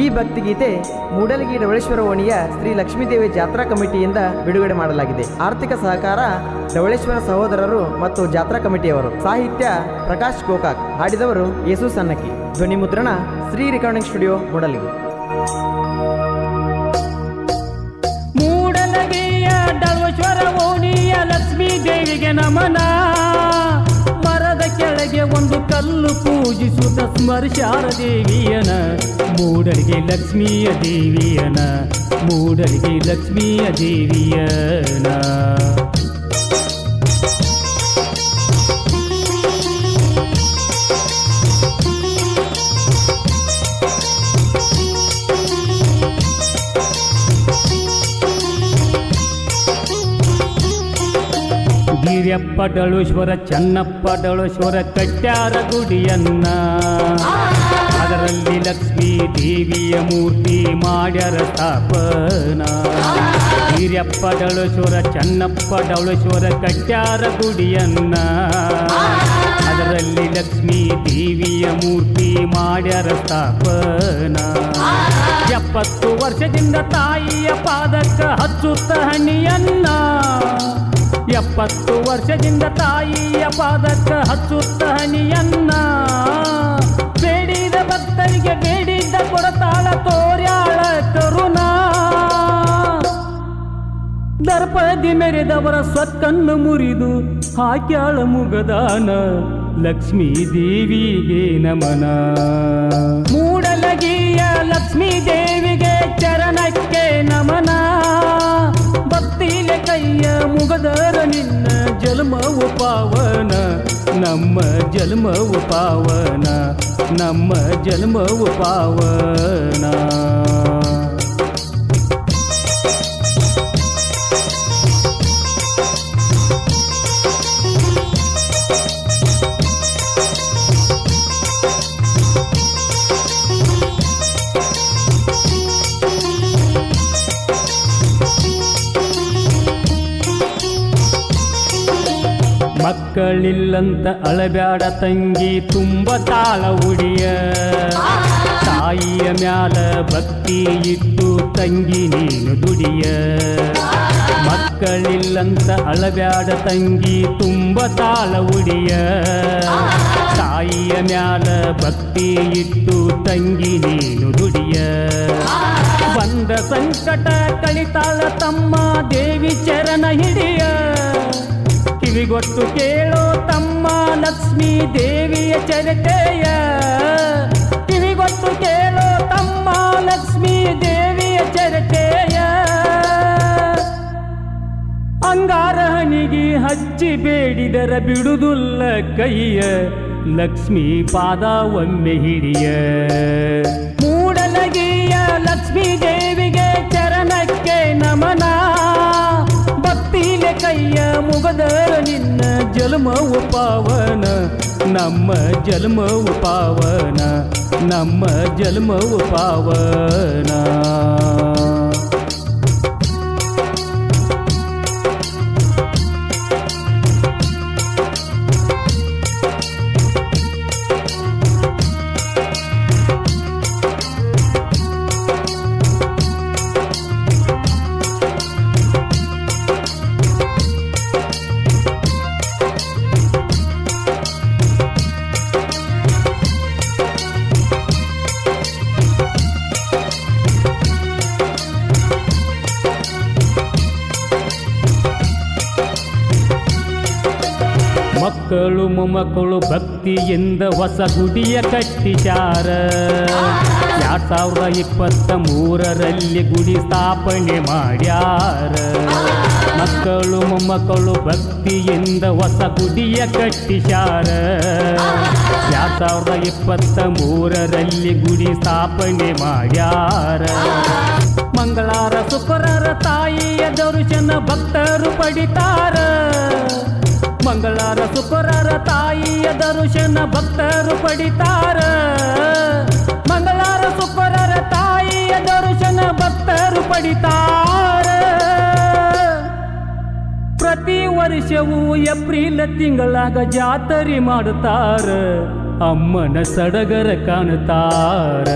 ಈ ಭಕ್ತಿಗೀತೆ ಮೂಡಲಗಿ ಡವಳೇಶ್ವರ ಓಣಿಯ ಶ್ರೀ ಲಕ್ಷ್ಮೀದೇವಿ ಜಾತ್ರಾ ಕಮಿಟಿಯಿಂದ ಬಿಡುಗಡೆ ಮಾಡಲಾಗಿದೆ. ಆರ್ಥಿಕ ಸಹಕಾರ ಡವಳೇಶ್ವರ ಸಹೋದರರು ಮತ್ತು ಜಾತ್ರಾ ಕಮಿಟಿಯವರು. ಸಾಹಿತ್ಯ ಪ್ರಕಾಶ್ ಗೋಕಾಕ್. ಹಾಡಿದವರು ಯೇಸು ಸನ್ನಕಿ ಧ್ವನಿ ಮುದ್ರಣ ಶ್ರೀ ರೆಕಾರ್ಡಿಂಗ್ ಸ್ಟುಡಿಯೋ ಮೂಡಲಗಿ. ಮೂಡಲಗಿಯ ಡವಳೇಶ್ವರ ಓಣಿಯ ಲಕ್ಷ್ಮೀ ದೇವಿಗೆ ನಮನ. ಕೆಳಗೆ ಒಂದು ಕಲ್ಲು ಪೂಜಿಸುತ್ತ ಸ್ಮರ್ಶಾರ ದೇವಿಯನ. ಮೂಡರಿಗೆ ಲಕ್ಷ್ಮಿಯ ದೇವಿಯನ. ಮೂಡರಿಗೆ ಲಕ್ಷ್ಮಿಯ ದೇವಿಯನ. ಗಿರಿಯಪ್ಪ ಡಳೇಶ್ವರ ಚನ್ನಪ್ಪ ಡಳೇಶ್ವರ ಕಟ್ಟ್ಯಾರ ಗುಡಿಯನ್ನ. ಅದರಲ್ಲಿ ಲಕ್ಷ್ಮೀ ದೇವಿಯ ಮೂರ್ತಿ ಮಾಡ್ಯಾರ ಸ್ಥಾಪನ. ವೀರ್ಯಪ್ಪ ಡಳೇಶ್ವರ ಚನ್ನಪ್ಪ ಡಳೇಶ್ವರ ಕಟ್ಟ್ಯಾರ ಗುಡಿಯನ್ನ. ಅದರಲ್ಲಿ ಲಕ್ಷ್ಮೀ ದೇವಿಯ ಮೂರ್ತಿ ಮಾಡ್ಯಾರ ಸ್ಥಾಪನ. ಎಪ್ಪತ್ತು ವರ್ಷದಿಂದ ತಾಯಿಯ ಪಾದಕ್ಕ ಹಚ್ಚುತ್ತ ಹಣಿಯನ್ನ. ಎಪ್ಪತ್ತು ವರ್ಷದಿಂದ ತಾಯಿಯ ಪಾದಕ್ಕ ಹಚ್ಚುತ್ತ ಹನಿಯನ್ನ. ಬೇಡಿದ ಭಕ್ತರಿಗೆ ಬೇಡಿದ್ದ ಕೊಡತಾಳ ತೋರ್ಯಾಳ ಕರುಣ. ದರ್ಪದಿ ಮೆರೆದವರ ಸ್ವತ್ತನ್ನು ಮುರಿದು ಹಾಕ್ಯಾಳ ಮುಗದಾನ. ಲಕ್ಷ್ಮೀ ದೇವಿಗೆ ನಮನ. ಮೂಡಲಗಿಯ ಲಕ್ಷ್ಮೀ ದೇವಿಗೆ ಚರಣಕ್ಕೆ ನಮನ. ಪಾವನ ನಮ್ಮ ಜನ್ಮವು ಪಾವನ ನಮ್ಮ ಜನ್ಮವು ಪಾವನ ಮಕ್ಕಳಿಲ್ಲಂತ ಅಳಬ್ಯಾಡ ತಂಗಿ, ತುಂಬ ತಾಳ ಉಡಿಯ. ತಾಯಿಯ ಮ್ಯಾಲ ಭಕ್ತಿ ಇಟ್ಟು ತಂಗಿ ನೀನು ದುಡಿಯ. ಮಕ್ಕಳಿಲ್ಲಂತ ಅಳಬ್ಯಾಡ ತಂಗಿ, ತುಂಬ ತಾಳ ಉಡಿಯ. ತಾಯಿಯ ಮ್ಯಾಲ ಭಕ್ತಿ ಇಟ್ಟು ತಂಗಿ ನೀನು ದುಡಿಯ. ಬಂದ ಸಂಕಟ ಕಳಿತಾಳ ತಮ್ಮ ದೇವಿ ಚರಣ ಹಿಡಿಯ. ಕಿವಿಗೊಟ್ಟು ಕೇಳೋ ತಮ್ಮ ಲಕ್ಷ್ಮೀ ದೇವಿಯ ಚರಿತೆಯ. ಕಿವಿಗೊಟ್ಟು ಕೇಳೋ ತಮ್ಮ ಲಕ್ಷ್ಮೀ ದೇವಿಯ ಚರಿತೆಯ. ಅಂಗಾರ ಹನಿಗೆ ಹಚ್ಚಿ ಬೇಡಿದರ ಬಿಡುದುಲ್ಲ ಕೈಯ. ಲಕ್ಷ್ಮೀ ಪಾದ ಒಮ್ಮೆ ಹಿಡಿಯ. ಮೂಡಲಗಿಯ ಲಕ್ಷ್ಮೀ ದೇವಿಗೆ ಚರಣಕ್ಕೆ ನಮನ. ಕೈಯ ಮುಗದರ ನಿನ್ನ ಜನ್ಮವು ಪಾವನ ನಮ್ಮ ಜನ್ಮವು ಪಾವನ ನಮ್ಮ ಜನ್ಮವು ಪಾವನ ಮಕ್ಕಳು ಮೊಮ್ಮಕ್ಕಳು ಭಕ್ತಿಯಿಂದ ಹೊಸ ಗುಡಿಯ ಕಟ್ಟಿಸಾರ ಎರಡ್ ಸಾವಿರದ ಇಪ್ಪತ್ತ ಮೂರರಲ್ಲಿ ಗುಡಿ ಸ್ಥಾಪನೆ ಮಾಡ್ಯಾರ ಮಕ್ಕಳು ಮೊಮ್ಮಕ್ಕಳು ಭಕ್ತಿಯಿಂದ ಹೊಸ ಗುಡಿಯ ಕಟ್ಟಿಸಾರ ಎರಡ್ ಸಾವಿರದ ಇಪ್ಪತ್ತ ಮೂರರಲ್ಲಿ ಗುಡಿ ಸ್ಥಾಪನೆ ಮಾಡ್ಯಾರ ಮಂಗಳಾರ ಶುಕ್ರರ ತಾಯಿಯ ದರ್ಶನ ಭಕ್ತರು ಪಡಿತಾರ ಮಂಗಳಾರ ಶುಕ್ರರ ತಾಯಿಯ ದರ್ಶನ ಭಕ್ತರು ಪಡಿತಾರ ಮಂಗಳಾರ ಶುಕ್ರರ ತಾಯಿಯ ದರ್ಶನ ಭಕ್ತರು ಪಡಿತಾರ ಪ್ರತಿ ವರ್ಷವೂ ಏಪ್ರಿಲ್ ತಿಂಗಳಾಗ ಜಾತರಿ ಮಾಡುತ್ತಾರ ಅಮ್ಮನ ಸಡಗರ ಕಾಣುತ್ತಾರ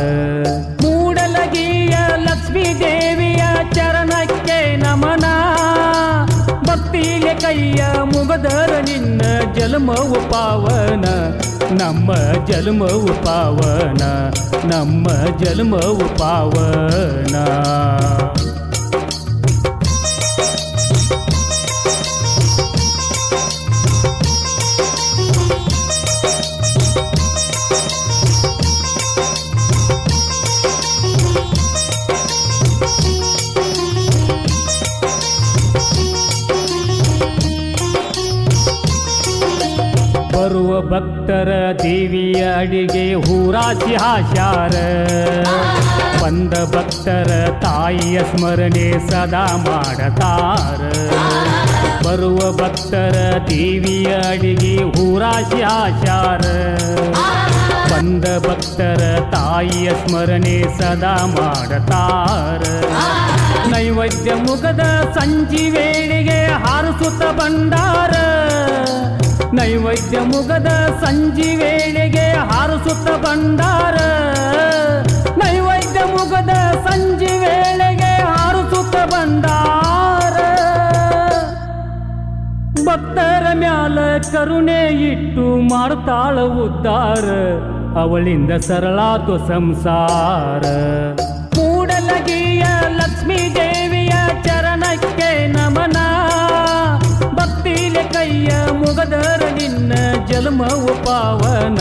ಜಲಮವು ಪಾವನ ನಮ್ಮ ಜಲಮವು ಪಾವನ ನಮ್ಮ ಜಲಮವು ಪಾವನ. ಭಕ್ತರ ದೇವಿಯ ಅಡಿಗೆ ಹೂರಾಸಿ ಹಾಸ್ಯಾರ. ಬಂದ ಭಕ್ತರ ತಾಯಿಯ ಸ್ಮರಣೆ ಸದಾ ಮಾಡತಾರ. ಬರುವ ಭಕ್ತರ ದೇವಿಯ ಅಡಿಗೆ ಹೂರಾಸಿ ಹಾಸ್ಯಾರ. ಬಂದ ಭಕ್ತರ ತಾಯಿಯ ಸ್ಮರಣೆ ಸದಾ ಮಾಡತಾರ. ನೈವೇದ್ಯ ಮುಗದ ಸಂಜಿ ವೇಳೆಗೆ ಹಾರಿಸುತ್ತ ಬಂಡಾರ. ನೈವೇದ್ಯ ಮುಗದ ಸಂಜಿ ವೇಳೆಗೆ ಹಾರಿಸುತ್ತ ಬಂಡಾರ. ನೈವೈದ್ಯ ಮುಗದ ಸಂಜಿ ವೇಳೆಗೆ ಹಾರಿಸುತ್ತ ಬಂದಾರ ಭಕ್ತರ ಮ್ಯಾಲ ಕರುಣೆ ಇಟ್ಟು ಮಾಡ್ತಾಳ ಉದ್ದಾರ. ಅವಳಿಂದ ಸರಳಾತು ಸಂಸಾರ. ಕೂಡಲಗಿಯ ಲಕ್ಷ್ಮೀ ದೇವಿಯ ಚರಣಕ್ಕೆ ನಮನ ಕೈಯ ಮುಗದರ ನಿನ್ನ ಜನ್ಮವು ಪಾವನ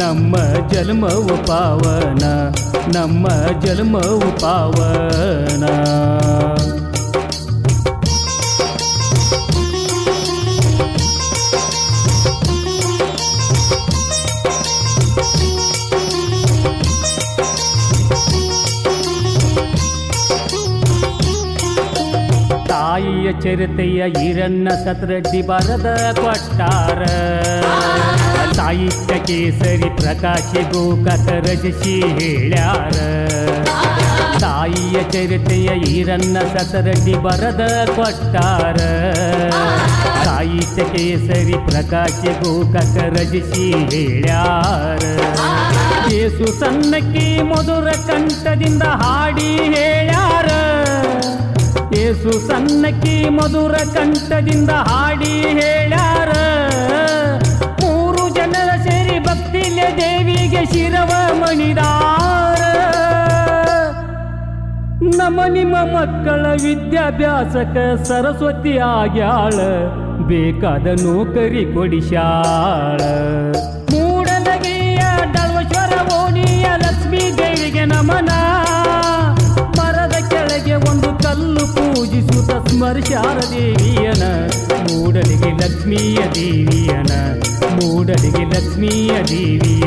ನಮ್ಮ ಜನ್ಮವು ಪಾವನ ನಮ್ಮ ಜನ್ಮವು ಪಾವನ. ಚರಿತೆಯ ಈರನ್ನ ಸತ್ರಡ್ಡಿ ಬರದ ಕೊಟ್ಟಾರ. ಸಾಹಿತ್ಯ ಕೇಸರಿ ಪ್ರಕಾಶಿಗೂ ಕಸರಜಿಸಿ ಹೇಳ್ಯಾರ. ತಾಯಿಯ ಚರಿತೆಯ ಈರನ್ನ ಸತರಡ್ಡಿ ಬರದ ಕೊಟ್ಟಾರ. ಸಾಹಿತ್ಯ ಕೇಸರಿ ಪ್ರಕಾಶಿಗೂ ಕಸರಜಿಸಿ ಹೇಳ್ಯಾರ. ಕೇಸು ಸಣ್ಣಕ್ಕೆ ಮಧುರ ಕಂಠದಿಂದ ಹಾಡಿ ಹೇಳ್ಯಾರ. ಯೇಸು ಸನ್ನಕ್ಕಿ ಮಧುರ ಕಂಠದಿಂದ ಹಾಡಿ ಹೇಳ್ಯಾರ. ಮೂರು ಜನರ ಸೇರಿ ಭಕ್ತಿಲೆ ದೇವಿಗೆ ಶಿರವ ಮಣಿದಾರ. ನಮ್ಮ ನಿಮ್ಮ ಮಕ್ಕಳ ವಿದ್ಯಾಭ್ಯಾಸಕ ಸರಸ್ವತಿ ಆಗ್ಯಾಳ ಬೇಕಾದ ನೌಕರಿ ಕೊಡಿಶಾಳ ಲಕ್ಷ್ಮೀಯ